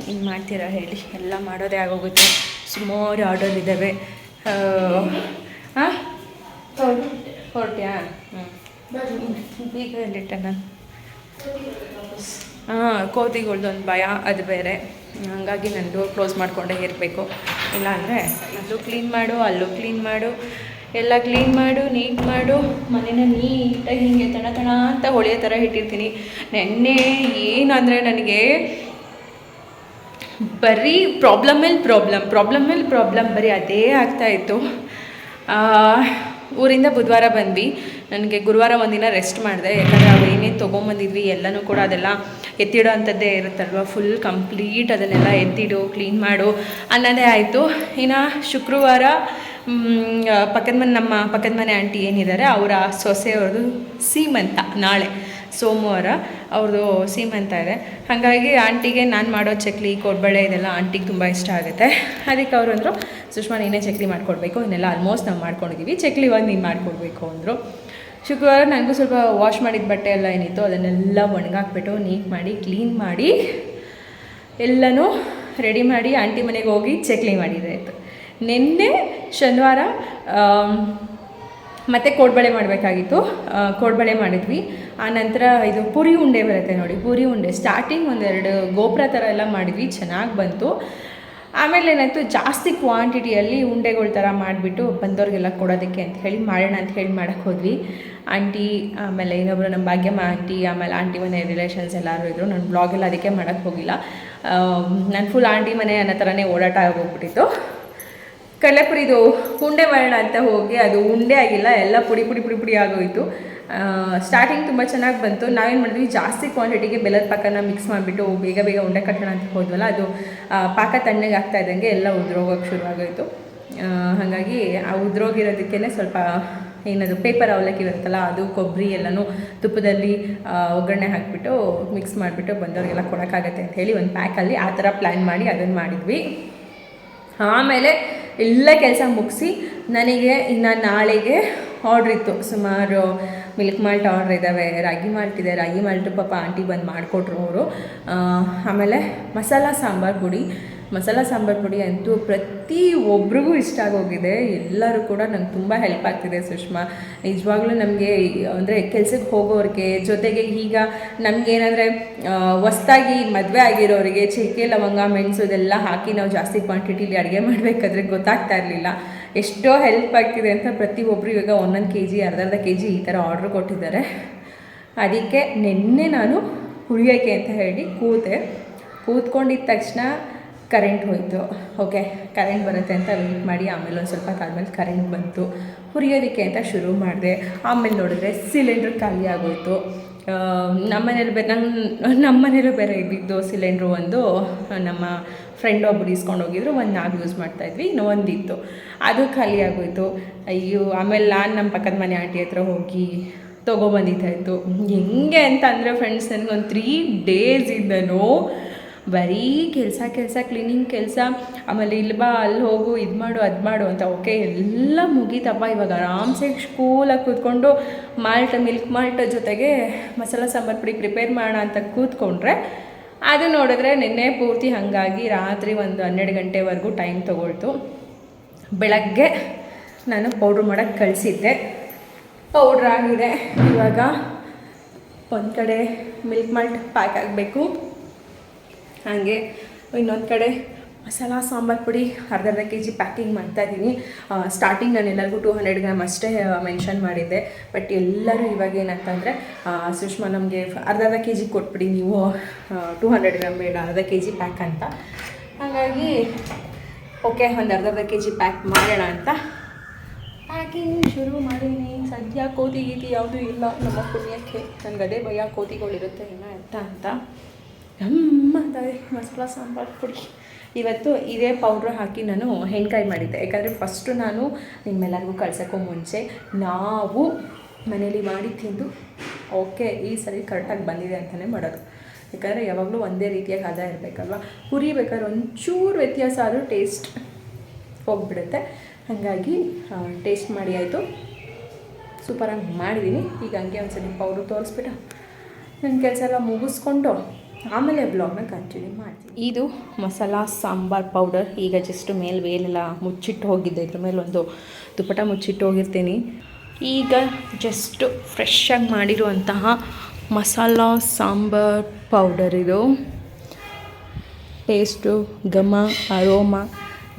ಏನು ಮಾಡ್ತೀರಾ ಹೇಳಿ. ಎಲ್ಲ ಮಾಡೋದೇ ಆಗೋಗುತ್ತೆ. ಸುಮಾರು ಆರ್ಡರ್ ಇದ್ದಾವೆ ಹಾಂ ಹೊರಟ್ಯಾ? ಬೀಗ ಎಲ್ಲಿಟ್ಟಣ ಹಾಂ ಕೋತಿಗಳ್ದೊಂದು ಭಯ, ಅದು ಬೇರೆ. ಹಂಗಾಗಿ ನಾನು ಡೋರ್ ಕ್ಲೋಸ್ ಮಾಡಿಕೊಂಡೇ ಇರಬೇಕು. ಇಲ್ಲಾಂದರೆ ಅಲ್ಲೂ ಕ್ಲೀನ್ ಮಾಡು, ಅಲ್ಲೂ ಕ್ಲೀನ್ ಮಾಡು. ಎಲ್ಲ ಕ್ಲೀನ್ ಮಾಡು ನೀಟ್ ಮಾಡು. ಮನೇನ ನೀಟಾಗಿ ಹಿಂಗೆ ತಣ ತಣ ಅಂತ ಹೊಳೆಯೋ ಥರ ಇಟ್ಟಿರ್ತೀನಿ. ನೆನ್ನೆ ಏನಂದರೆ ನನಗೆ ಬರೀ ಪ್ರಾಬ್ಲಮ್ ಮೇಲೆ ಪ್ರಾಬ್ಲಮ್ ಪ್ರಾಬ್ಲಮ್ ಮೇಲೆ ಪ್ರಾಬ್ಲಮ್ ಬರೀ ಅದೇ ಆಗ್ತಾಯಿತ್ತು ಊರಿಂದ ಬುಧವಾರ ಬಂದ್ವಿ. ನನಗೆ ಗುರುವಾರ ಒಂದಿನ ರೆಸ್ಟ್ ಮಾಡಿದೆ. ಯಾಕಂದರೆ ಅವು ಏನೇನು ತೊಗೊಂಬಂದಿದ್ವಿ ಎಲ್ಲನೂ ಕೂಡ ಅದೆಲ್ಲ ಎತ್ತಿಡೋ ಅಂಥದ್ದೇ ಇರುತ್ತಲ್ವ? ಫುಲ್ ಕಂಪ್ಲೀಟ್ ಅದನ್ನೆಲ್ಲ ಎತ್ತಿಡು ಕ್ಲೀನ್ ಮಾಡು ಅನ್ನೋದೇ ಆಯಿತು. ಇನ್ನು ಶುಕ್ರವಾರ ಪಕ್ಕದ ಮನೆ ನಮ್ಮ ಪಕ್ಕದ ಮನೆ ಆಂಟಿ ಏನಿದ್ದಾರೆ ಅವರ ಸೊಸೆಯವ್ರದ್ದು ಸೀಮಂತ ನಾಳೆ. ಸೋಮವಾರ ಅವ್ರದ್ದು ಸೀಮಂತ ಇದೆ. ಹಾಗಾಗಿ ಆಂಟಿಗೆ ನಾನು ಮಾಡೋ ಚಕ್ಲಿ, ಕೊಡ್ಬಳೆ ಇದೆಲ್ಲ ಆಂಟಿಗೆ ತುಂಬ ಇಷ್ಟ ಆಗುತ್ತೆ. ಅದಕ್ಕೆ ಅವರು ಅಂದರು, ಸುಷ್ಮಾ, ನೀನೇ ಚಕ್ಲಿ ಮಾಡಿಕೊಡ್ಬೇಕು. ಇನ್ನೆಲ್ಲ ಆಲ್ಮೋಸ್ಟ್ ನಾವು ಮಾಡ್ಕೊಂಡಿದ್ದೀವಿ ಚಕ್ಲಿ ಇವಾಗ ನೀನು ಮಾಡಿಕೊಡ್ಬೇಕು, ಅಂದರು. ಶುಕ್ರವಾರ ನನಗೂ ಸ್ವಲ್ಪ ವಾಶ್ ಮಾಡಿದ ಬಟ್ಟೆ ಎಲ್ಲ ಏನಿತ್ತು ಅದನ್ನೆಲ್ಲ ಒಣಗಾಕ್ಬಿಟ್ಟು ನೀಟ್ ಮಾಡಿ ಕ್ಲೀನ್ ಮಾಡಿ ಎಲ್ಲನೂ ರೆಡಿ ಮಾಡಿ ಆಂಟಿ ಮನೆಗೆ ಹೋಗಿ ಚಕ್ಲಿ ಮಾಡಿದ್ರೆ ಆಯಿತು ನಿನ್ನೆ ಶನಿವಾರ ಮತ್ತೆ ಕೋಡ್ಬಳೆ ಮಾಡಬೇಕಾಗಿತ್ತು. ಕೋಡ್ಬಳೆ ಮಾಡಿದ್ವಿ. ಆ ನಂತರ ಇದು ಪುರಿ ಉಂಡೆ ಬರುತ್ತೆ ನೋಡಿ, ಪುರಿ ಉಂಡೆ. ಸ್ಟಾರ್ಟಿಂಗ್ ಒಂದೆರಡು ಗೋಪುರ ಥರ ಎಲ್ಲ ಮಾಡಿದ್ವಿ, ಚೆನ್ನಾಗಿ ಬಂತು. ಆಮೇಲೆ ಏನಾಯಿತು, ಜಾಸ್ತಿ ಕ್ವಾಂಟಿಟಿಯಲ್ಲಿ ಉಂಡೆಗಳ ಥರ ಮಾಡಿಬಿಟ್ಟು ಬಂದವ್ರಿಗೆಲ್ಲ ಕೊಡೋದಕ್ಕೆ ಅಂತ ಹೇಳಿ ಮಾಡೋಣ ಅಂತ ಹೇಳಿ ಮಾಡೋಕ್ಕೆ ಹೋದ್ವಿ. ಆಂಟಿ ಆಮೇಲೆ ಇನ್ನೊಬ್ಬರು ನಮ್ಮ ಭಾಗ್ಯಮ್ಮ ಆಂಟಿ ಆಮೇಲೆ ಆಂಟಿ ಮನೆ ರಿಲೇಷನ್ಸ್ ಎಲ್ಲರೂ ಇದ್ದರು ನಾನು ಬ್ಲಾಗೆಲ್ಲ ಅದಕ್ಕೆ ಮಾಡೋಕ್ಕೆ ಹೋಗಿಲ್ಲ. ನಾನು ಫುಲ್ ಆಂಟಿ ಮನೆ ಅನ್ನೋ ಥರನೇ ಓಡಾಟ ಆಗೋಗ್ಬಿಟ್ಟಿತ್ತು. ಕಡಲೆಪುರಿದು ಉಂಡೆ ಮಾಡೋಣ ಅಂತ ಹೋಗಿ ಅದು ಉಂಡೆ ಆಗಿಲ್ಲ, ಎಲ್ಲ ಪುಡಿ ಪುಡಿ ಪುಡಿ ಪುಡಿ ಆಗೋಯಿತು. ಸ್ಟಾರ್ಟಿಂಗ್ ತುಂಬ ಚೆನ್ನಾಗಿ ಬಂತು. ನಾವೇನು ಮಾಡಿದ್ವಿ, ಜಾಸ್ತಿ ಕ್ವಾಂಟಿಟಿಗೆ ಬೆಲ್ಲದ ಪಾಕನ ಮಿಕ್ಸ್ ಮಾಡಿಬಿಟ್ಟು ಬೇಗ ಬೇಗ ಉಂಡೆ ಕಟ್ಟೋಣ ಅಂತ ಹೋದ್ವಲ್ಲ, ಅದು ಪಾಕ ತಣ್ಣಗೆ ಆಗ್ತಾ ಇದ್ದಂಗೆ ಎಲ್ಲ ಉದ್ರೋಗೋಕೆ ಶುರುವಾಗೋಯಿತು ಹಾಗಾಗಿ ಆ ಉದ್ರೋಗಿರೋದಕ್ಕೇ ಸ್ವಲ್ಪ ಏನದು ಪೇಪರ್ ಅವಲಕ್ಕಿ ಬರುತ್ತಲ್ಲ ಅದು, ಕೊಬ್ಬರಿ ಎಲ್ಲನೂ ತುಪ್ಪದಲ್ಲಿ ಒಗ್ಗರಣೆ ಹಾಕಿಬಿಟ್ಟು ಮಿಕ್ಸ್ ಮಾಡಿಬಿಟ್ಟು ಬಂದವರಿಗೆಲ್ಲ ಕೊಡೋಕ್ಕಾಗತ್ತೆ ಅಂತ ಹೇಳಿ ಒಂದು ಪ್ಯಾಕಲ್ಲಿ ಆ ಥರ ಪ್ಲ್ಯಾನ್ ಮಾಡಿ ಅದನ್ನು ಮಾಡಿದ್ವಿ. ಆಮೇಲೆ ಎಲ್ಲ ಕೆಲಸ ಮುಗಿಸಿ ನನಗೆ ಇನ್ನು ನಾಳೆಗೆ ಆರ್ಡ್ರ್ ಇತ್ತು. ಸುಮಾರು ಮಿಲ್ಕ್ ಮಾಲ್ಟ್ ಆರ್ಡ್ರ್ ಇದ್ದಾವೆ ರಾಗಿ ಮಾಲ್ಟ್ ಇದೆ, ರಾಗಿ ಮಾಲ್ಟು ಪಾಪ ಆಂಟಿ ಬಂದು ಮಾಡಿಕೊಟ್ರು ಅವರು. ಆಮೇಲೆ ಮಸಾಲ ಸಾಂಬಾರು ಪುಡಿ ಮಸಾಲ ಸಾಂಬಾರು ಪುಡಿ ಅಂತೂ ಪ್ರತಿ ಒಬ್ರಿಗೂ ಇಷ್ಟ ಆಗೋಗಿದೆ. ಎಲ್ಲರೂ ಕೂಡ ನಂಗೆ ತುಂಬ ಹೆಲ್ಪ್ ಆಗ್ತಿದೆ ಸುಷ್ಮಾ. ನಿಜವಾಗ್ಲೂ ನಮಗೆ ಅಂದರೆ ಕೆಲ್ಸಕ್ಕೆ ಹೋಗೋರಿಗೆ ಜೊತೆಗೆ ಈಗ ನಮಗೇನಂದರೆ ಹೊಸ್ದಾಗಿ ಮದುವೆ ಆಗಿರೋರಿಗೆ ಚಕ್ಕೆ, ಲವಂಗ, ಮೆಣಸು ಇದೆಲ್ಲ ಹಾಕಿ ನಾವು ಜಾಸ್ತಿ ಕ್ವಾಂಟಿಟಿಲಿ ಅಡುಗೆ ಮಾಡಬೇಕಾದ್ರೆ ಗೊತ್ತಾಗ್ತಾ ಇರಲಿಲ್ಲ. ಎಷ್ಟೋ ಹೆಲ್ಪ್ ಆಗ್ತಿದೆ ಅಂತ ಪ್ರತಿಯೊಬ್ಬರು ಇವಾಗ ಒಂದೊಂದು ಕೆ ಜಿ ಅರ್ಧ ಅರ್ಧ ಕೆ ಜಿ ಈ ಥರ ಆರ್ಡ್ರ್ ಕೊಟ್ಟಿದ್ದಾರೆ. ಅದಕ್ಕೆ ನಿನ್ನೆ ನಾನು ಹುರಿಯೋಕ್ಕೆ ಅಂತ ಹೇಳಿ ಕೂತೆ. ಕೂತ್ಕೊಂಡಿದ್ದ ತಕ್ಷಣ ಕರೆಂಟ್ ಹೋಯಿತು. ಓಕೆ, ಕರೆಂಟ್ ಬರುತ್ತೆ ಅಂತ ವೆಯ್ಟ್ ಮಾಡಿ ಆಮೇಲೆ ಒಂದು ಸ್ವಲ್ಪ ಆದಮೇಲೆ ಕರೆಂಟ್ ಬಂತು. ಹುರಿಯೋದಕ್ಕೆ ಅಂತ ಶುರು ಮಾಡಿದೆ. ಆಮೇಲೆ ನೋಡಿದ್ರೆ ಸಿಲಿಂಡ್ರ್ ಖಾಲಿ ಆಗೋಯ್ತು. ನಮ್ಮನೇಲಿ ಬೇರೆ ನಂಗೆ ನಮ್ಮ ಮನೇಲೂ ಬೇರೆ ಇದ್ದಿದ್ದು ಸಿಲಿಂಡ್ರು ಒಂದು, ನಮ್ಮ ಫ್ರೆಂಡ್ ಒಬ್ಬರು ಇಸ್ಕೊಂಡು ಹೋಗಿದ್ರು, ಒಂದು ನಾವು ಯೂಸ್ ಮಾಡ್ತಾಯಿದ್ವಿ ಇನ್ನು ಒಂದಿತ್ತು ಅದು ಖಾಲಿ ಆಗೋಯಿತು. ಅಯ್ಯೋ, ಆಮೇಲೆ ನಾನು ನಮ್ಮ ಪಕ್ಕದ ಮನೆ ಆಂಟಿ ಹತ್ರ ಹೋಗಿ ತೊಗೊಬಂದಿದ್ದಾಯಿತು ಹೆಂಗೆ ಅಂತ ಅಂದರೆ ಫ್ರೆಂಡ್ಸ್ ನನಗೊಂದು ತ್ರೀ ಡೇಸ್ ಇದ್ದನು ಬರೀ ಕೆಲಸ ಕೆಲಸ ಕ್ಲೀನಿಂಗ್ ಕೆಲಸ, ಆಮೇಲೆ ಇಲ್ಲಿ ಬಾ ಅಲ್ಲಿ ಹೋಗು, ಇದು ಮಾಡು, ಅದು ಮಾಡು ಅಂತ, ಓಕೆ, ಎಲ್ಲ ಮುಗೀತಪ್ಪ. ಇವಾಗ ಆರಾಮ್ಸೆ ಸ್ಕೂಲಾಗಿ ಕೂತ್ಕೊಂಡು ಮಾಲ್ಟ್ ಮಿಲ್ಕ್ ಮಾಲ್ಟ್ ಜೊತೆಗೆ ಮಸಾಲ ಸಾಂಬಾರು ಪುಡಿ ಪ್ರಿಪೇರ್ ಮಾಡೋಣ ಅಂತ ಕೂತ್ಕೊಂಡ್ರೆ, ಅದು ನೋಡಿದ್ರೆ ನಿನ್ನೆ ಪೂರ್ತಿ ಹಾಗಾಗಿ ರಾತ್ರಿ ಒಂದು ಹನ್ನೆರಡು ಗಂಟೆವರೆಗೂ ಟೈಮ್ ತೊಗೊಳ್ತು. ಬೆಳಗ್ಗೆ ನಾನು ಪೌಡ್ರ್ ಮಾಡೋಕ್ಕೆ ಕಳಿಸಿದ್ದೆ. ಪೌಡ್ರ್ ಆಗಿದೆ. ಇವಾಗ ಒಂದು ಕಡೆ ಮಿಲ್ಕ್ ಮಾಲ್ಟ್ ಪ್ಯಾಕ್ ಆಗಬೇಕು. ಹಾಗೆ ಇನ್ನೊಂದು ಕಡೆ ಮಸಾಲ ಸಾಂಬಾರು ಪುಡಿ ಅರ್ಧ ಅರ್ಧ ಕೆ ಜಿ ಪ್ಯಾಕಿಂಗ್ ಮಾಡ್ತಾಯಿದ್ದೀನಿ ಸ್ಟಾರ್ಟಿಂಗ್ ನಾನು ಎಲ್ಲರಿಗೂ ಟೂ ಹಂಡ್ರೆಡ್ ಗ್ರಾಮ್ ಅಷ್ಟೇ ಮೆನ್ಷನ್ ಮಾಡಿದ್ದೆ. ಬಟ್ ಎಲ್ಲರೂ ಇವಾಗ ಏನಂತಂದರೆ ಸುಷ್ಮಾ ನಮಗೆ ಅರ್ಧ ಅರ್ಧ ಕೆ ಜಿ ಕೊಟ್ಬಿಡಿ ನೀವು. ಟೂ ಹಂಡ್ರೆಡ್ ಗ್ರಾಮ್ ಬೇಡ ಅರ್ಧ ಕೆ ಜಿ ಪ್ಯಾಕ್ ಅಂತ. ಹಾಗಾಗಿ ಓಕೆ ಒಂದು ಅರ್ಧ ಅರ್ಧ ಕೆ ಜಿ ಪ್ಯಾಕ್ ಮಾಡೋಣ ಅಂತ. ಪ್ಯಾಕಿಂಗ್ ಶುರು ಮಾಡೀನಿ. ಸದ್ಯ ಕೋತಿ ಗೀತಿ ಯಾವುದೂ ಇಲ್ಲ. ನಮ್ಮ ಪುಣ್ಯಕ್ಕೆ. ನನಗೆ ಅದೇ ಭಯ, ಕೋತಿಗಳಿರುತ್ತೆ ಏನೋ ಎತ್ತ ಅಂತ. ನಮ್ಮ ತಾಯಿ ಮಸಾಲ ಸಾಂಬಾರು ಪುಡಿ. ಇವತ್ತು ಇದೇ ಪೌಡ್ರ್ ಹಾಕಿ ನಾನು ಹೆಣ್ಕಾಯಿ ಮಾಡಿದ್ದೆ. ಯಾಕಂದರೆ ಫಸ್ಟು ನಾನು ನಿಮ್ಮೆಲ್ಲರಿಗೂ ಕಳ್ಸೋಕ್ಕೂ ಮುಂಚೆ ನಾವು ಮನೇಲಿ ಮಾಡಿ ತಿಂದು, ಓಕೆ, ಈ ಸರಿ ಕರೆಕ್ಟಾಗಿ ಬಂದಿದೆ ಅಂತಲೇ ಮಾಡೋದು. ಯಾಕಂದರೆ ಯಾವಾಗಲೂ ಒಂದೇ ರೀತಿಯಾಗಿ ಹದ ಇರಬೇಕಲ್ವ? ಹುರಿಬೇಕಾದ್ರೆ ಒಂಚೂರು ವ್ಯತ್ಯಾಸ ಆದರೂ ಟೇಸ್ಟ್ ಹೋಗ್ಬಿಡುತ್ತೆ. ಹಾಗಾಗಿ ಟೇಸ್ಟ್ ಮಾಡಿ ಆಯಿತು. ಸೂಪರಾಗಿ ಮಾಡಿದ್ದೀನಿ ಈಗ ಹಂಗೆ ಒಂದು ಸರಿ ಪೌಡ್ರ್ ತೋರಿಸ್ಬಿಟ್ಟು ನನ್ನ ಕೆಲಸ ಎಲ್ಲ ಮುಗಿಸ್ಕೊಂಡು ಆಮೇಲೆ ಬ್ಲಾಗ್ನ ಕಂಟಿನ್ಯೂ ಮಾಡ್ತೀನಿ. ಇದು ಮಸಾಲ ಸಾಂಬಾರ್ ಪೌಡರ್ ಈಗ ಜಸ್ಟ್ ಮೇಲೆ ಬೇಲೆಲ್ಲ ಮುಚ್ಚಿಟ್ಟು ಹೋಗಿದ್ದೆ. ಇದ್ರ ಮೇಲೆ ಒಂದು ದುಪ್ಪಟ ಮುಚ್ಚಿಟ್ಟು ಹೋಗಿರ್ತೀನಿ. ಈಗ ಜಸ್ಟ್ ಫ್ರೆಶ್ಶಾಗಿ ಮಾಡಿರುವಂತಹ ಮಸಾಲ ಸಾಂಬಾರ್ ಪೌಡರ್ ಇದು. ಟೇಸ್ಟು ಘಮ ಅರೋಮ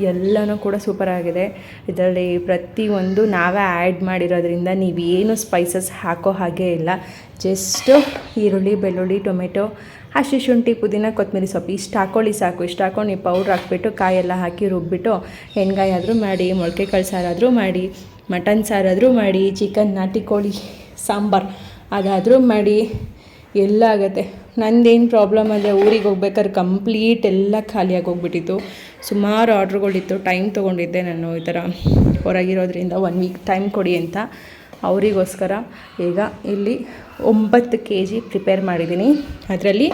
ಎಲ್ಲನೂ ಕೂಡ ಸೂಪರ್ ಆಗಿದೆ. ಇದರಲ್ಲಿ ಪ್ರತಿಯೊಂದು ನಾವೇ ಆ್ಯಡ್ ಮಾಡಿರೋದ್ರಿಂದ ನೀವೇನು ಸ್ಪೈಸಸ್ ಹಾಕೋ ಹಾಗೆ ಇಲ್ಲ. ಜಸ್ಟು ಈರುಳ್ಳಿ, ಬೆಳ್ಳುಳ್ಳಿ, ಟೊಮೆಟೊ, ಹಸಿ ಶುಂಠಿ, ಪುದೀನ, ಕೊತ್ತಂಬರಿ ಸೊಪ್ಪು, ಇಷ್ಟು ಹಾಕೊಳ್ಳಿ ಸಾಕು, ಇಷ್ಟು ಹಾಕ್ಕೊಂಡು ನೀವು ಪೌಡ್ರ್ ಹಾಕ್ಬಿಟ್ಟು ಕಾಯೆಲ್ಲ ಹಾಕಿ ರುಬ್ಬಿಟ್ಟು ಎಣ್ಗಾಯಿ ಆದರೂ ಮಾಡಿ ಮೊಳಕೆ ಕಾಳು ಸಾರಾದರೂ ಮಾಡಿ ಮಟನ್ ಸಾರಾದರೂ ಮಾಡಿ ಚಿಕನ್ ನಾಟಿ ಕೋಳಿ, ಸಾಂಬಾರು ಅದಾದರೂ ಮಾಡಿ, ಎಲ್ಲ ಆಗುತ್ತೆ. ನಂದೇನು ಪ್ರಾಬ್ಲಮ್ ಅಂದರೆ ಊರಿಗೆ ಹೋಗ್ಬೇಕಾದ್ರೆ ಕಂಪ್ಲೀಟ್ ಎಲ್ಲ ಖಾಲಿಯಾಗಿ ಹೋಗ್ಬಿಟ್ಟಿತ್ತು. ಸುಮಾರು ಆರ್ಡ್ರುಗಳಿತ್ತು ಟೈಮ್ ತೊಗೊಂಡಿದ್ದೆ ನಾನು ಈ ಥರ. ಹೊರಗಿರೋದ್ರಿಂದ ಒನ್ ವೀಕ್ ಟೈಮ್ ಕೊಡಿ ಅಂತ. ಅವರಿಗೋಸ್ಕರ ಈಗ ಇಲ್ಲಿ ಒಂಬತ್ತು ಕೆ ಜಿ ಪ್ರಿಪೇರ್ ಮಾಡಿದ್ದೀನಿ. ಅದರಲ್ಲಿ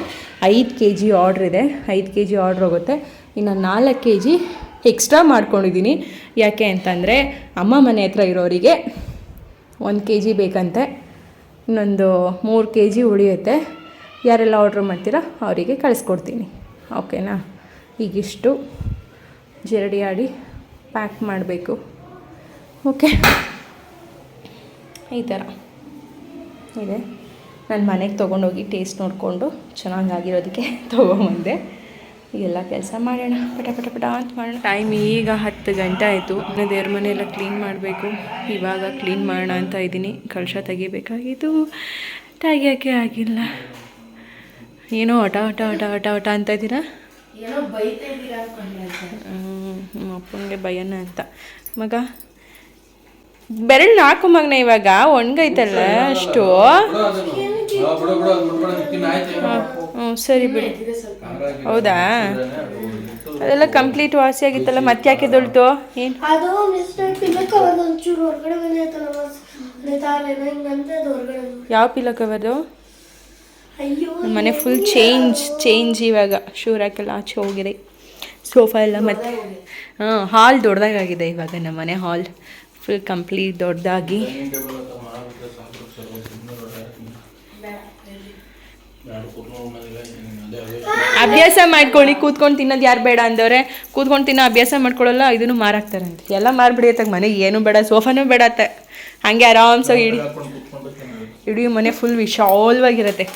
ಐದು ಕೆ ಜಿ ಆರ್ಡ್ರ್ ಇದೆ. ಐದು ಕೆ ಜಿ ಆರ್ಡ್ರ್ ಹೋಗುತ್ತೆ. ಇನ್ನು ನಾಲ್ಕು ಕೆ ಜಿ ಎಕ್ಸ್ಟ್ರಾ ಮಾಡ್ಕೊಂಡಿದ್ದೀನಿ. ಯಾಕೆ ಅಂತಂದರೆ ಅಮ್ಮ ಮನೆ ಹತ್ರ ಇರೋರಿಗೆ ಒಂದು ಕೆ ಜಿ ಬೇಕಂತೆ. ಇನ್ನೊಂದು ಮೂರು ಕೆ ಜಿ ಉಳಿಯುತ್ತೆ. ಯಾರೆಲ್ಲ ಆರ್ಡ್ರ್ ಮಾಡ್ತೀರಾ ಅವರಿಗೆ ಕಳಿಸ್ಕೊಡ್ತೀನಿ. ಓಕೆನಾ ಈಗಿಷ್ಟು. ಜರಡಿ ಆಡಿ ಪ್ಯಾಕ್ ಮಾಡಬೇಕು. ಓಕೆ ಈ ಥರ. ಇದೆ. ನಾನು ಮನೆಗೆ ತೊಗೊಂಡೋಗಿ ಟೇಸ್ಟ್ ನೋಡಿಕೊಂಡು ಚೆನ್ನಾಗಾಗಿರೋದಕ್ಕೆ ತೊಗೊಂಬಂದೆ. ಎಲ್ಲ ಕೆಲಸ ಮಾಡೋಣ. ಪಟ ಪಟ ಪಟ ಅಂತ ಮಾಡೋಣ. ಟೈಮ್ ಈಗ ಹತ್ತು ಗಂಟೆ ಆಯಿತು. ದೇವ್ರ ಮನೆಯೆಲ್ಲ ಕ್ಲೀನ್ ಮಾಡಬೇಕು. ಇವಾಗ ಕ್ಲೀನ್ ಮಾಡೋಣ ಅಂತ ಇದ್ದೀನಿ. ಕಳಶ ತೆಗಿಬೇಕಾಗಿತ್ತು. ತೆಗಿಯೋಕ್ಕೆ ಆಗಿಲ್ಲ. ಏನೋ ಹಠ ಹಠ ಹಠ ಹಠ ಹಠ ಅಂತ ಇದ್ದೀರಾ? ಏನೋ ಬೈತಾ ಇದ್ದೀರಾ ಅನ್ಕೊಂಡೆ ಅಂತ. ನಮ್ಮ ಅಪ್ಪನಿಗೆ ಭಯನ ಅಂತ. ಮಗ? ಬೆರಳು ನಾಲ್ಕು ಮಗ್ನ ಇವಾಗ ಒಣಗೈತಲ್ಲ ಅಷ್ಟು. ಹ್ಞೂ ಸರಿ ಬಿಡಿ. ಹೌದಾ? ಅದೆಲ್ಲ ಕಂಪ್ಲೀಟ್ ವಾಸಿ ಆಗಿತ್ತಲ್ಲ ಮತ್ತೆ ಯಾಕೆ ದೊಳ್ತು ಏನು? ಪಿಲಕ ಅದು. ಯಾವ ಪಿಲಕ್ ಅವರು ಮನೆ ಫುಲ್ ಚೇಂಜ್ ಚೇಂಜ್ ಇವಾಗ. ಶೂರ್ ಹಾಕೆಲ್ಲ ಆಚೆ ಹೋಗಿದೆ. ಸೋಫಾ ಎಲ್ಲ ಮತ್ತೆ ಹಾಂ ಹಾಲ್ ದೊಡ್ಡದಾಗಿದೆ ಇವಾಗ ನಮ್ಮ ಮನೆ ಹಾಲ್ ಫುಲ್ ಕಂಪ್ಲೀಟ್ ದೊಡ್ಡದಾಗಿ. ಅಭ್ಯಾಸ ಮಾಡ್ಕೊಳ್ಳಿ, ಕೂತ್ಕೊಂಡು ತಿನ್ನೋದು ಯಾರು ಬೇಡ ಅಂದವ್ರೆ. ಕೂತ್ಕೊಂಡು ತಿನ್ನೋ ಅಭ್ಯಾಸ ಮಾಡ್ಕೊಳ್ಳಲ್ಲ, ಇದನ್ನು ಮಾರಾಕ್ತಾರಂತೆ. ಎಲ್ಲ ಮಾರ್ಬಿಡಿ ಅತ್ತಾಗ ಮನೆಗೆ ಏನು ಬೇಡ, ಸೋಫಾನೂ ಬೇಡ ಅತ್ತೆ. ಹಾಗೆ ಆರಾಮ್ಸಾಗಿ ಇಡಿ. ಇಡೀ ಮನೆ ಫುಲ್ ವಿಶಾಲವಾಗಿರುತ್ತೆ.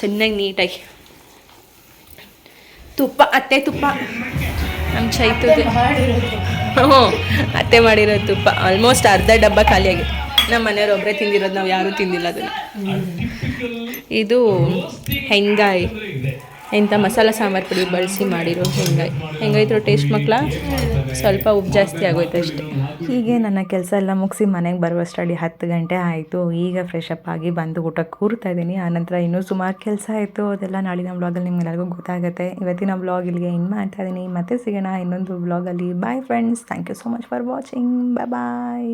ಚೆನ್ನಾಗಿ ನೀಟಾಗಿ. ತುಪ್ಪ, ಅತ್ತೆ ತುಪ್ಪ. ನಮ್ಮ ಚೈತುದು ಅತ್ತೆ ಮಾಡಿರೋ ತುಪ್ಪ ಆಲ್ಮೋಸ್ಟ್ ಅರ್ಧ ಡಬ್ಬ ಖಾಲಿಯಾಗಿದೆ ನಮ್ಮ ಮನೆಯವ್ರು ಒಬ್ಬರೇ ತಿಂದಿರೋದು, ನಾವು ಯಾರೂ ತಿಂದಿಲ್ಲ ಅದನ್ನು. ಇದು ಹೆಂಗಾಯಿ. ಎಂಥ ಮಸಾಲ ಸಾಂಬಾರು ಪುಡಿ ಬಳಸಿ ಮಾಡಿರೋ ಹೆಂಗಾಯ್, ಹೆಂಗಾಯ್ತು ಟೇಸ್ಟ್ ಮಕ್ಕಳ ಸ್ವಲ್ಪ ಉಪ್ಪು ಜಾಸ್ತಿ ಆಗೋಯ್ತು ಅಷ್ಟೇ. ಹೀಗೆ ನನ್ನ ಕೆಲಸ ಎಲ್ಲ ಮುಗಿಸಿ ಮನೆಗೆ ಬರುವಷ್ಟರಲ್ಲಿ ಹತ್ತು ಗಂಟೆ ಆಯಿತು. ಈಗ ಫ್ರೆಶ್ ಅಪ್ ಆಗಿ ಬಂದು ಊಟ ಕೂರ್ತಾ ಇದ್ದೀನಿ. ಆನಂತರ ಇನ್ನೂ ಸುಮಾರು ಕೆಲಸ ಆಯಿತು ಅದೆಲ್ಲ ನಾಳಿನ ಬ್ಲಾಗಲ್ಲಿ ನಿಮ್ಗೆಲ್ಲರಿಗೂ ಗೊತ್ತಾಗುತ್ತೆ. ಇವತ್ತಿನ ಬ್ಲಾಗ್ ಇಲ್ಲಿಗೆ ಇನ್ನು ಮಾಡ್ತಾ ಇದ್ದೀನಿ. ಮತ್ತೆ ಸಿಗೋಣ ಇನ್ನೊಂದು ಬ್ಲಾಗಲ್ಲಿ bye friends thank you so much for watching bye bye